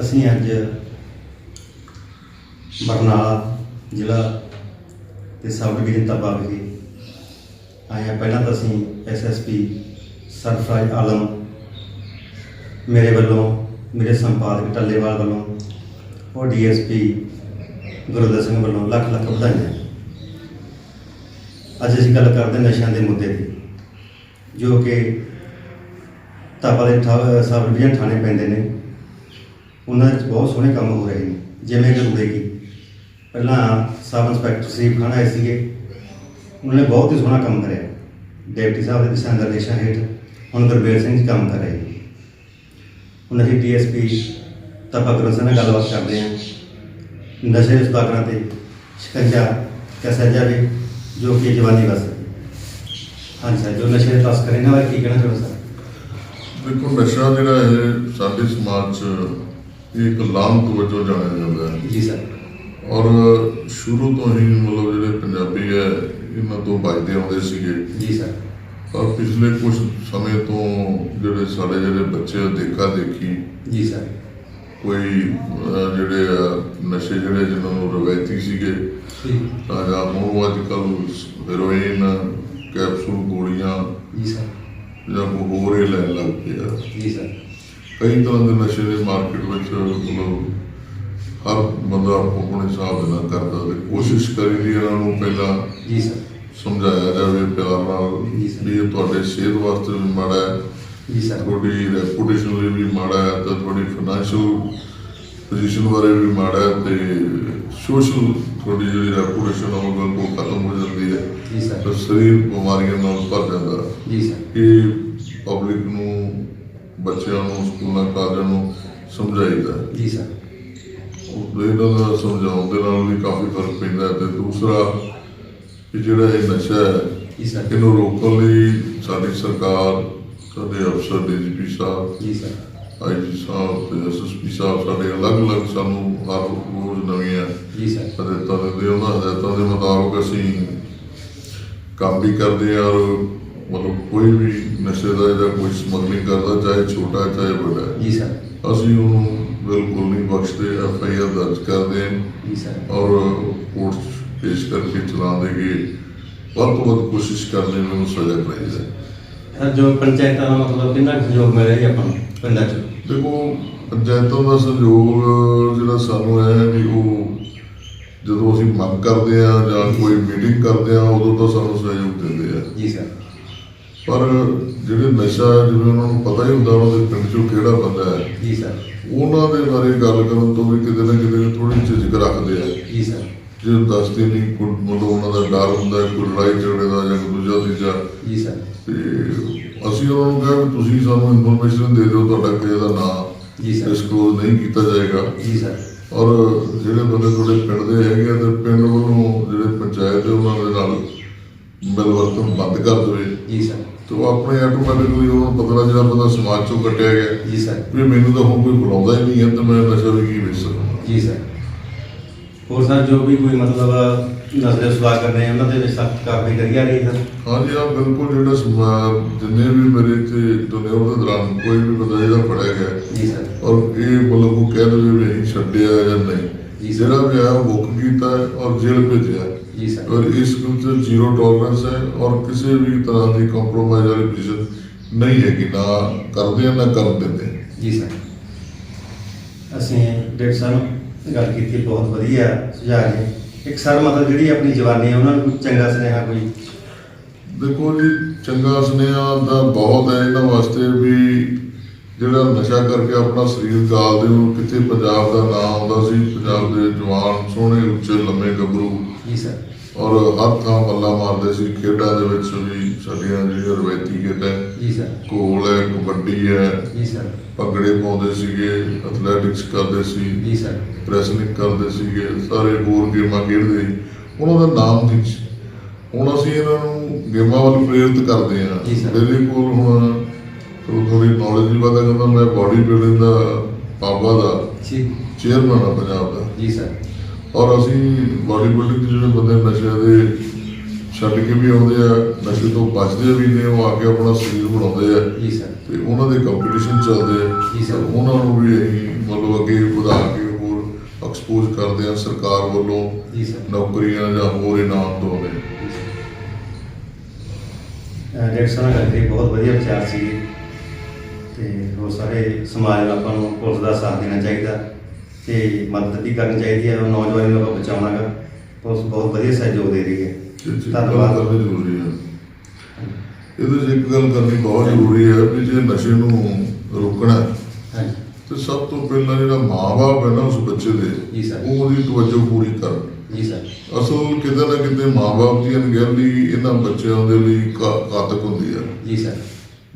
ਅਸੀਂ ਅੱਜ ਬਰਨਾਲਾ ਜ਼ਿਲ੍ਹਾ ਤੇ ਸਬ ਡਿਵੀਜ਼ਨ ਤਪਾ ਵਿਖੇ ਆਏ ਹਾਂ। ਪਹਿਲਾਂ ਤਾਂ ਅਸੀਂ ਐਸਐਸਪੀ ਸਰਫਰਾਜ਼ ਆਲਮ ਮੇਰੇ ਵੱਲੋਂ, ਮੇਰੇ ਸੰਪਾਦਕ ਟੱਲੇਵਾਲ ਵੱਲੋਂ, ਉਹ ਡੀਐਸਪੀ ਗੁਰਦੇਵ ਸਿੰਘ ਵੱਲੋਂ ਲੱਖ ਲੱਖ ਵਧਾਈਆਂ। ਅੱਜ ਅਸੀਂ ਗੱਲ ਕਰਦੇ ਨਸ਼ਿਆਂ ਦੇ ਮੁੱਦੇ ਦੀ, ਜੋ ਕਿ ਤਾਪਾ ਦੇ ਠਾ- ਸਬ ਡਿਵੀਜ਼ਨ ਥਾਣੇ ਪੈਂਦੇ ਨੇ। ਉਹਨਾਂ ਵਿੱਚ ਬਹੁਤ ਸੋਹਣੇ ਕੰਮ ਹੋ ਰਹੇ ਨੇ, ਜਿਵੇਂ ਕਿ ਰੂੜੇਗੀ ਪਹਿਲਾਂ ਸਬ ਇੰਸਪੈਕਟਰ ਸਰੀਫ ਖਾਨ ਆਏ ਸੀਗੇ। ਉਹਨਾਂ ਨੇ ਬਹੁਤ ਹੀ ਸੋਹਣਾ ਕੰਮ ਕਰਿਆ। ਡਿਪਟੀ ਸਾਹਿਬ ਦੇ ਦਿਸ਼ਾ ਨਿਰਦੇਸ਼ਾਂ ਹੇਠ ਹੁਣ ਗੁਰਬੇਰ ਸਿੰਘ ਜੀ ਕੰਮ ਕਰ ਰਹੇ ਨੇ। ਹੁਣ ਅਸੀਂ ਡੀਐਸਪੀ ਤਪਾ ਗੁਰੂ ਸਿੰਘ ਨਾਲ ਗੱਲਬਾਤ ਕਰਦੇ ਹਾਂ। ਨਸ਼ੇ ਦੇ ਉਸਤਾਦਰਾਂ ਤੇ ਸ਼ਿਕੰਜਾ ਕਸਿਆ ਜਾਵੇ ਜੋ ਕਿ ਜਵਾਨੀ ਵਾਸਤੇ। ਹਾਂਜੀ ਸਰ, ਜੋ ਨਸ਼ੇ ਦੇ ਤਸਕਰ ਇਹਨਾਂ ਬਾਰੇ ਕੀ ਕਹਿਣਾ ਚਾਹੁੰਦੇ ਸਰ? ਦੇਖੋ, ਨਸ਼ਾ ਜਿਹੜਾ ਹੈ ਸਾਡੇ ਸਮਾਜ 'ਚ ਇੱਕ ਲਾਮਤ ਵਜੋਂ ਜਾਣਿਆ ਜਾਂਦਾ ਹੈ। ਜੀ ਸਰ। ਔਰ ਸ਼ੁਰੂ ਤੋਂ ਹੀ ਮਤਲਬ ਜਿਹੜੇ ਪੰਜਾਬੀ ਹੈ ਇਹਨਾਂ ਤੋਂ ਬਚਦੇ ਆਉਂਦੇ ਸੀਗੇ। ਜੀ ਸਰ। ਪਰ ਪਿਛਲੇ ਕੁਝ ਸਮੇਂ ਤੋਂ ਜਿਹੜੇ ਸਾਡੇ ਜਿਹੜੇ ਬੱਚੇ ਦੇਖਾ ਦੇਖੀ ਜੀ ਸਰ। ਕੋਈ ਜਿਹੜੇ ਨਸ਼ੇ ਜਿਹੜੇ ਜਿਹਨਾਂ ਨੂੰ ਰਵਾਇਤੀ ਸੀਗੇ ਜੀ। ਤਾਂ ਜਾਂ ਹੁਣ ਅੱਜ ਕੱਲ ਹੈਰੋਇਨ ਕੈਪਸੂਲ ਗੋਲੀਆਂ ਜੀ ਸਰ। ਜਾਂ ਹੋਰ ਹੀ ਲੈਣ ਲੱਗ ਪਏ ਆ ਜੀ ਸਰ। ਕਈ ਤਰ੍ਹਾਂ ਦੇ ਨਸ਼ੇ ਦੇ ਮਾਰਕੀਟ ਵਿੱਚ ਮਤਲਬ ਹਰ ਬੰਦਾ ਆਪੋ ਆਪਣੇ ਹਿਸਾਬ ਦੇ ਨਾਲ ਕਰਦਾ ਤੇ ਕੋਸ਼ਿਸ਼ ਕਰੀਦੀ ਇਹਨਾਂ ਨੂੰ ਪਹਿਲਾਂ ਜੀ ਸਰ। ਸਮਝਾਇਆ ਜਾਵੇ ਪਿਆਰ ਨਾਲ। ਵੀ ਇਹ ਤੁਹਾਡੇ ਸਿਹਤ ਵਾਸਤੇ ਵੀ ਮਾੜਾ ਹੈ। ਜੀ ਸਰ। ਤੁਹਾਡੀ ਰੈਪੂਟੇਸ਼ਨ ਲਈ ਵੀ ਮਾੜਾ ਹੈ ਤੇ ਤੁਹਾਡੀ ਫਾਈਨੈਂਸ਼ੀਅਲ ਪੋਜੀਸ਼ਨ ਬਾਰੇ ਵੀ ਮਾੜਾ ਹੈ ਤੇ ਸੋਸ਼ਲ ਤੁਹਾਡੀ ਜਿਹੜੀ ਰੈਪੂਟੇਸ਼ਨ ਉਹ ਬਿਲਕੁਲ ਖਤਮ ਹੋ ਜਾਂਦੀ ਹੈ। ਜੀ ਸਰ। ਸਰੀਰ ਬਿਮਾਰੀਆਂ ਨਾਲ ਭਰ ਜਾਂਦਾ। ਜੀ ਸਰ। ਇਹ ਪਬਲਿਕ ਨੂੰ ਬੱਚਿਆਂ ਨੂੰ ਸਕੂਲਾਂ ਕਾਲਜਾਂ ਨੂੰ ਸਮਝਾਈਦਾ। ਹੈ। ਜੀ ਸਰ। ਉਹ ਇਹਨਾਂ ਦਾ ਸਮਝਾਉਣ ਦੇ ਨਾਲ ਵੀ ਕਾਫੀ ਫ਼ਰਕ ਪੈਂਦਾ ਹੈ ਤੇ ਦੂਸਰਾ ਕਿ ਜਿਹੜਾ ਇਹ ਨਸ਼ਾ ਹੈ ਜੀ ਸਰ। ਇਹਨੂੰ ਰੋਕਣ ਲਈ ਸਾਡੀ ਸਰਕਾਰ ਸਾਡੇ ਅਫਸਰ DGP Sahib ji sir. IG ਸਾਹਿਬ ਤੇ ਐਸਐਸਪੀ ਸਾਹਿਬ ਸਾਡੇ ਅਲੱਗ-ਅਲੱਗ ਸਾਨੂੰ ਹਰ ਰੋਜ਼ ਨਵੀਆਂ ਜੀ ਸਰ। ਹਦਾਇਤਾਂ ਦਿੰਦੇ ਉਹਨਾਂ ਹਦਾਇਤਾਂ ਦੇ ਮੁਤਾਬਕ ਅਸੀਂ ਕੰਮ ਵੀ ਕਰਦੇ ਹਾਂ ਔਰ ਮਤਲਬ ਕੋਈ ਵੀ ਨਸ਼ੇ ਦਾ ਜਾਂ ਕੋਈ ਸਮਗਲਿੰਗ ਕਰਦਾ ਚਾਹੇ ਛੋਟਾ ਹੈ, ਚਾਹੇ ਵੱਡਾ। ਹੈ, ਜੀ ਸਰ। ਅਸੀਂ ਉਹਨੂੰ ਬਿਲਕੁਲ ਨਹੀਂ ਬਖਸ਼ਦੇ ਐਫ ਆਈ ਆਰ ਦਰਜ ਕਰਦੇ ਹਾਂ। ਜੀ ਸਰ। ਔਰ ਕੋਰਟ ਪੇਸ਼ ਕਰਕੇ ਕਿ ਵੱਧ ਤੋਂ ਵੱਧ ਕੋਸ਼ਿਸ਼ ਕਰਨੇ ਨੂੰ ਸਜ਼ਾ ਕਰਾਈ ਜਾਏ ਸਰ ਜੋ ਪੰਚਾਇਤਾਂ ਦਾ ਮਤਲਬ ਕਿੰਨਾ ਕੁ ਸਹਿਯੋਗ ਮਿਲ ਰਿਹਾ ਜੀ ਆਪਾਂ ਨੂੰ ਪਿੰਡਾਂ 'ਚ? ਦੇਖੋ ਪੰਚਾਇਤਾਂ ਦਾ ਸਹਿਯੋਗ ਜਿਹੜਾ ਸਾਨੂੰ ਹੈ ਵੀ ਉਹ ਜਦੋਂ ਅਸੀਂ ਮੰਗ ਕਰਦੇ ਆ ਜਾਂ ਕੋਈ ਮੀਟਿੰਗ ਕਰਦੇ ਆ ਉਦੋਂ ਤਾਂ ਸਾਨੂੰ ਸਹਿਯੋਗ ਦਿੰਦੇ ਆ। ਜੀ ਸਰ। ਪਰ ਜਿਹੜੇ ਨਸ਼ਾ ਜਿਵੇਂ ਉਹਨਾਂ ਨੂੰ ਪਤਾ ਹੀ ਹੁੰਦਾ ਉਹਨਾਂ ਦੇ ਪਿੰਡ ਚੋਂ ਕਿਹੜਾ ਬੰਦਾ ਹੈ। ਜੀ ਸਰ। ਉਹਨਾਂ ਦੇ ਬਾਰੇ ਗੱਲ ਕਰਨ ਤੋਂ ਵੀ ਕਿਤੇ ਨਾ ਕਿਤੇ ਥੋੜੀ ਝਿਜਕ ਰੱਖਦੇ ਆ। ਜੀ ਸਰ। ਜੇ ਦੱਸਦੇ ਨਹੀਂ ਕੋਈ ਮਤਲਬ ਉਹਨਾਂ ਦਾ ਡਰ ਹੁੰਦਾ ਹੈ, ਕੋਈ ਲੜਾਈ ਝਗੜੇ ਦਾ ਜਾਂ ਕੋਈ ਦੂਜਾ ਤੀਜਾ। ਜੀ ਸਰ। ਤੇ ਅਸੀਂ ਉਹਨਾਂ ਨੂੰ ਕਿਹਾ ਵੀ ਤੁਸੀਂ ਸਾਨੂੰ ਇਨਫੋਰਮੇਸ਼ਨ ਦੇ ਦਿਓ ਤੁਹਾਡਾ ਕਿਸੇ ਦਾ ਨਾਮ ਜੀ ਸਰ। ਡਿਸਕਲੋਜ਼ ਨਹੀਂ ਕੀਤਾ ਜਾਏਗਾ। ਜੀ ਸਰ। ਔਰ ਜਿਹੜੇ ਬੰਦੇ ਤੁਹਾਡੇ ਪਿੰਡ ਦੇ ਹੈਗੇ ਆ ਤੇ ਪਿੰਡ ਵੱਲੋਂ ਜਿਹੜੇ ਪੰਚਾਇਤ ਹੈ ਉਹਨਾਂ ਦੇ ਨਾਲ ਮਿਲਵਰਤਨ ਬੰਦ ਕਰ ਦੇਵੇ। ਜੀ ਸਰ। ਤੇ ਆਪਣੇ ਆਟੋਮੈਟਿਕਲੀ ਉਹਨਾਂ ਨੂੰ ਪਤਾ ਲੱਗ ਜਾਂਦਾ ਬੰਦਾ ਸਮਾਜ ਚੋਂ ਕੱਟਿਆ ਗਿਆ। ਜੀ ਸਰ। ਵੀ ਮੈਨੂੰ ਤਾਂ ਹੁਣ ਕੋਈ ਬੁਲਾਉਂਦਾ ਹੀ ਨਹੀਂ ਹੈ ਤੇ ਮੈਂ ਨਸ਼ਾ ਵੀ ਕੀ ਵੇਚ ਸਕਦਾ? ਜੀ ਸਰ। ਹੋਰ ਸਰ ਜੋ ਵੀ ਕੋਈ ਮਤਲਬ ਨਸਲੇ ਸੁਧਾਰ ਕਰਨੇ ਉਹਨਾਂ ਦੇ ਵਿੱਚ ਸਖਤ ਕਾਰਵਾਈ ਕਰੀ ਜਾ ਰਹੀ ਹੈ ਸਰ? ਹਾਂਜੀ ਆ ਬਿਲਕੁਲ ਜਿਹੜਾ ਸਮਾ- ਜਿੰਨੇ ਵੀ ਮੇਰੇ ਤੇ ਦੁਨੀਆ ਦੇ ਦੌਰਾਨ ਕੋਈ ਵੀ ਬੰਦਾ ਜਿਹੜਾ ਫੜਿਆ ਗਿਆ ਜੀ ਸਰ। ਔਰ ਇਹ ਮਤਲਬ ਉਹ ਕਹਿ ਦੇਵੇ ਵੀ ਅਸੀਂ ਛੱਡਿਆ ਜਾਂ ਨਹੀਂ। ਜੀ ਸਰ। ਜਿਹੜਾ ਵੀ ਆਇਆ ਬੁੱਕ ਕੀਤਾ ਹੈ ਔਰ ਜੇਲ੍ਹ ਭੇਜਿਆ ਜੀ ਸਰ। ਔਰ ਇਸ ਵਿੱਚ ਜ਼ੀਰੋ ਟੋਲਰੈਂਸ ਹੈ ਔਰ ਕਿਸੇ ਵੀ ਤਰ੍ਹਾਂ ਦੀ ਕੰਪਰੋਮਾਈਜ਼ ਵਾਲੀ ਪੋਜੀਸ਼ਨ ਨਹੀਂ ਹੈ ਕਿ ਨਾ ਕਰਦੇ ਆ ਨਾ ਕਰਨ ਦਿੰਦੇ। ਆ। ਜੀ ਸਰ। ਅਸੀਂ ਡਾਕਟਰ ਸਾਹਿਬ ਗੱਲ ਕੀਤੀ ਬਹੁਤ ਵਧੀਆ ਸੁਝਾਅ ਹੈ ਇੱਕ ਸਰ ਮਤਲਬ ਜਿਹੜੀ ਆਪਣੀ ਜਵਾਨੀ ਹੈ ਉਹਨਾਂ ਨੂੰ ਕੋਈ ਚੰਗਾ ਸੁਨੇਹਾ ਕੋਈ? ਦੇਖੋ ਜੀ ਚੰਗਾ ਸੁਨੇਹਾ ਦਾ ਬਹੁਤ ਹੈ। ਇਹਨਾਂ ਵਾਸਤੇ ਵੀ ਜਿਹੜਾ ਨਸ਼ਾ ਕਰਕੇ ਆਪਣਾ ਸਰੀਰ ਗਾਲਦੇ ਉਹ ਕਿੱਥੇ ਪੰਜਾਬ ਦਾ ਨਾਮ ਆਉਂਦਾ ਸੀ? ਪੰਜਾਬ ਦੇ ਜਵਾਨ ਸੋਹਣੇ ਉੱਚੇ ਲੰਮੇ ਗੱਭਰੂ। ਜੀ ਸਰ। ਔਰ ਹਰ ਥਾਂ ਮੱਲਾ ਮਾਰਦੇ ਸੀ। ਖੇਡਾਂ ਦੇ ਵਿੱਚ ਵੀ ਸਾਡੀਆਂ ਜਿਹੜੀਆਂ ਰਵਾਇਤੀ ਖੇਡਾਂ ਜੀ ਸਰ। ਕੋਲ ਹੈ ਕਬੱਡੀ ਹੈ। ਜੀ ਸਰ। ਭੰਗੜੇ ਪਾਉਂਦੇ ਸੀਗੇ ਐਥਲੈਟਿਕਸ ਕਰਦੇ ਸੀ। ਜੀ ਸਰ। ਰੈਸਲਿੰਗ ਕਰਦੇ ਸੀਗੇ। ਸਾਰੇ ਹੋਰ ਗੇਮਾਂ ਖੇਡਦੇ ਸੀ। ਉਹਨਾਂ ਦਾ ਨਾਮ ਨਹੀਂ ਹੁਣ ਅਸੀਂ ਇਹਨਾਂ ਨੂੰ ਗੇਮਾਂ ਵੱਲ ਪ੍ਰੇਰਿਤ ਕਰਦੇ ਹਾਂ। ਮੇਰੇ ਕੋਲ ਹੁਣ ਥੋੜੀ ਨੌਲੇਜ ਵੀ ਪਤਾ ਕਰਦਾ ਮੈਂ ਬਾਡੀ ਬਿਲਡਿੰਗ ਦਾ ਪਾਪਾ ਦਾ ਜੀ। ਚੇਅਰਮੈਨ ਆ ਪੰਜਾਬ ਦਾ। ਜੀ ਸਰ। ਔਰ ਅਸੀਂ ਬਾਡੀ ਬਿਲਡਿੰਗ ਦੇ ਜਿਹੜੇ ਬੰਦੇ ਨਸ਼ੇ ਦੇ ਛੱਡ ਕੇ ਵੀ ਆਉਂਦੇ ਆ ਨਸ਼ੇ ਤੋਂ ਬਚਦੇ ਵੀ ਨੇ ਉਹ ਆ ਕੇ ਆਪਣਾ ਸਰੀਰ ਬਣਾਉਂਦੇ ਆ। ਜੀ ਸਰ। ਤੇ ਉਹਨਾਂ ਦੇ ਕੰਪੀਟੀਸ਼ਨ ਚੱਲਦੇ ਆ। ਜੀ ਸਰ। ਉਹਨਾਂ ਨੂੰ ਵੀ ਅਸੀਂ ਮਤਲਬ ਅੱਗੇ ਵਧਾ ਕੇ ਹੋਰ ਐਕਸਪੋਜ਼ ਕਰਦੇ ਆ ਸਰਕਾਰ ਵੱਲੋਂ ਜੀ ਸਰ। ਨੌਕਰੀਆਂ ਜਾਂ ਹੋਰ ਇਨਾਮ ਦੋਨੇ ਡਾਕਟਰ ਸਾਹਿਬ ਕਰਕੇ ਬਹੁਤ ਵਧੀਆ ਵਿਚਾਰ ਸੀਗੇ। ਤੇ ਉਹ ਸਾਰੇ ਸਮਾਜ ਨੂੰ ਆਪਾਂ ਨੂੰ ਪੁਲਿਸ ਦਾ ਸਾਥ ਦੇਣਾ ਚਾਹੀਦਾ ਤੇ ਮਦਦ ਵੀ ਕਰਨੀ ਚਾਹੀਦੀ ਹੈ ਉਹ ਨੌਜਵਾਨਾਂ ਨੂੰ ਆਪਾਂ ਬਚਾਉਣਾਗਾ। ਪੁਲਿਸ ਬਹੁਤ ਵਧੀਆ ਸਹਿਯੋਗ ਦੇ ਰਹੀ ਹੈ। ਧੰਨਵਾਦ। ਕਰਨੀ ਜ਼ਰੂਰੀ ਹੈ। ਇਹਦੇ 'ਚ ਇੱਕ ਗੱਲ ਕਰਨੀ ਬਹੁਤ ਜ਼ਰੂਰੀ ਹੈ ਵੀ ਜੇ ਨਸ਼ੇ ਨੂੰ ਰੋਕਣਾ ਹੈ, ਤੇ ਸਭ ਤੋਂ ਪਹਿਲਾਂ ਜਿਹੜਾ ਮਾਂ-ਬਾਪ ਹੈ ਨਾ ਉਸ ਬੱਚੇ ਦੇ। ਉਹ ਉਹਦੀ ਤਵੱਜੋ ਪੂਰੀ ਕਰਨ। ਜੀ ਸਰ। ਅਸਲ ਕਿਤੇ ਨਾ ਕਿਤੇ ਮਾਂ-ਬਾਪ ਦੀ ਅਣਗਹਿਲੀ ਇਹਨਾਂ ਬੱਚਿਆਂ ਦੇ ਲਈ ਘਾਤਕ ਹੁੰਦੀ ਹੈ। ਜੀ ਸਰ।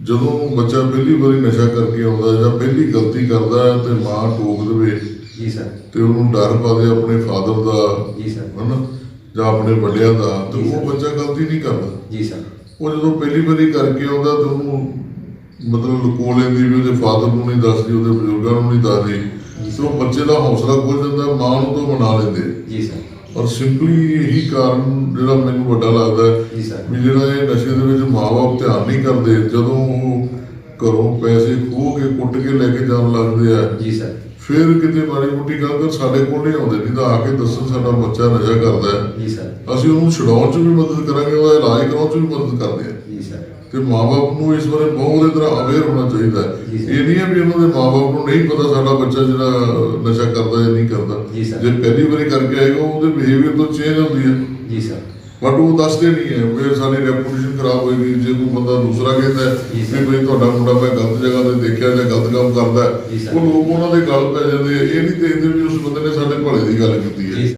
ਜਦੋਂ ਬੱਚਾ ਪਹਿਲੀ ਵਾਰੀ ਨਸ਼ਾ ਕਰਕੇ ਆਉਂਦਾ ਜਾਂ ਪਹਿਲੀ ਗਲਤੀ ਕਰਦਾ ਹੈ ਤੇ ਮਾਂ ਟੋਕ ਦੇਵੇ ਜੀ ਸਰ। ਤੇ ਉਹਨੂੰ ਡਰ ਪਾ ਦੇ ਆਪਣੇ ਫਾਦਰ ਦਾ ਜੀ ਸਰ। ਹਨਾ? ਜਾਂ ਆਪਣੇ ਵੱਡਿਆਂ ਦਾ ਤੇ ਜੀ ਉਹ ਸਰ। ਬੱਚਾ ਗਲਤੀ ਨਹੀਂ ਕਰਦਾ। ਜੀ ਸਰ। ਉਹ ਜਦੋਂ ਪਹਿਲੀ ਵਾਰੀ ਕਰਕੇ ਆਉਂਦਾ ਤੇ ਉਹਨੂੰ ਮਤਲਬ ਲੁਕੋ ਲੈਂਦੀ ਵੀ ਉਹਦੇ ਫਾਦਰ ਨੂੰ ਨਹੀਂ ਦੱਸਦੀ ਉਹਦੇ ਬਜ਼ੁਰਗਾਂ ਨੂੰ ਨਹੀਂ ਦੱਸਦੀ ਤੇ ਉਹ ਬੱਚੇ ਦਾ ਹੌਸਲਾ ਖੁੱਲ ਜਾਂਦਾ ਮਾਂ ਨੂੰ ਤੋਂ ਮਨਾ ਲੈਂਦੇ। ਜੀ ਸਰ। ਔਰ ਸਿੰਪਲੀ ਇਹੀ ਕਾਰਨ ਜਿਹੜਾ ਮੈਨੂੰ ਵੱਡਾ ਲੱਗਦਾ ਹੈ ਵੀ ਜਿਹੜਾ ਇਹ ਨਸ਼ੇ ਦੇ ਵਿੱਚ ਮਾਂ-ਬਾਪ ਧਿਆਨ ਨਹੀਂ ਕਰਦੇ ਜਦੋਂ ਉਹ ਘਰੋਂ ਪੈਸੇ ਖੋਹ ਕੇ ਕੁੱਟ ਕੇ ਲੈ ਕੇ ਜਾਣ ਲੱਗਦੇ ਆ ਜੀ ਸਰ। ਫਿਰ ਕਿਤੇ ਮਾੜੀ ਮੋਟੀ ਗੱਲ ਕਰ ਸਾਡੇ ਕੋਲ ਨਹੀਂ ਆਉਂਦੇ ਨਹੀਂ ਤਾਂ ਆ ਕੇ ਦੱਸਣ ਸਾਡਾ ਬੱਚਾ ਨਸ਼ਾ ਕਰਦਾ ਹੈ। ਜੀ ਸਰ। ਅਸੀਂ ਉਹਨੂੰ ਛਡਾਉਣ 'ਚ ਵੀ ਮਦਦ ਕਰਾਂਗੇ ਉਹਦਾ ਇਲਾਜ ਕਰਾਉਣ 'ਚ ਵੀ ਮਦਦ ਕਰਦੇ ਹਾਂ। ਜੀ ਸਰ। ਤੇ ਮਾਪੇ ਨੂੰ ਇਸ ਬਾਰੇ ਬਹੁਤ ਤਰ੍ਹਾਂ ਅਵੇਅਰ ਹੋਣਾ ਚਾਹੀਦਾ। ਇਹ ਨਹੀਂ ਹੈ ਵੀ ਉਹਨਾਂ ਦੇ ਮਾਪੇ ਨੂੰ ਨਹੀਂ ਪਤਾ ਸਾਡਾ ਬੱਚਾ ਜਿਹੜਾ ਨਸ਼ਾ ਕਰਦਾ ਜਾਂ ਨਹੀਂ ਕਰਦਾ। ਜੇ ਪਹਿਲੀ ਵਾਰੀ ਕਰਕੇ ਆਏਗਾ ਉਹਦੇ ਬਿਹੇਵੀਅਰ ਤੋਂ ਚੇਂਜ ਹੁੰਦੀ ਹੈ। ਜੀ ਸਰ। ਬਟ ਉਹ ਦੱਸਦੇ ਨਹੀਂ ਹੈ ਫਿਰ ਸਾਡੀ ਰੈਪੂਟੇਸ਼ਨ ਖਰਾਬ ਹੋਏਗੀ ਜੇ ਕੋਈ ਬੰਦਾ ਦੂਸਰਾ ਕਹਿੰਦਾ ਹੈ ਜੀ ਸਰ। ਕਿ ਬਈ ਤੁਹਾਡਾ ਮੁੰਡਾ ਮੈਂ ਗਲਤ ਜਗ੍ਹਾ ਤੇ ਦੇਖਿਆ ਜਾਂ ਗਲਤ ਕੰਮ ਕਰਦਾ। ਉਹ ਲੋਕ ਉਹਨਾਂ ਦੇ ਗੱਲ ਪੈ ਜਾਂਦੇ ਇਹ ਨਹੀਂ ਦੇਖਦੇ ਵੀ ਉਸ ਬੰਦੇ ਨੇ ਸਾਡੇ ਭਲੇ ਦੀ ਗੱਲ ਕੀਤੀ ਹੈ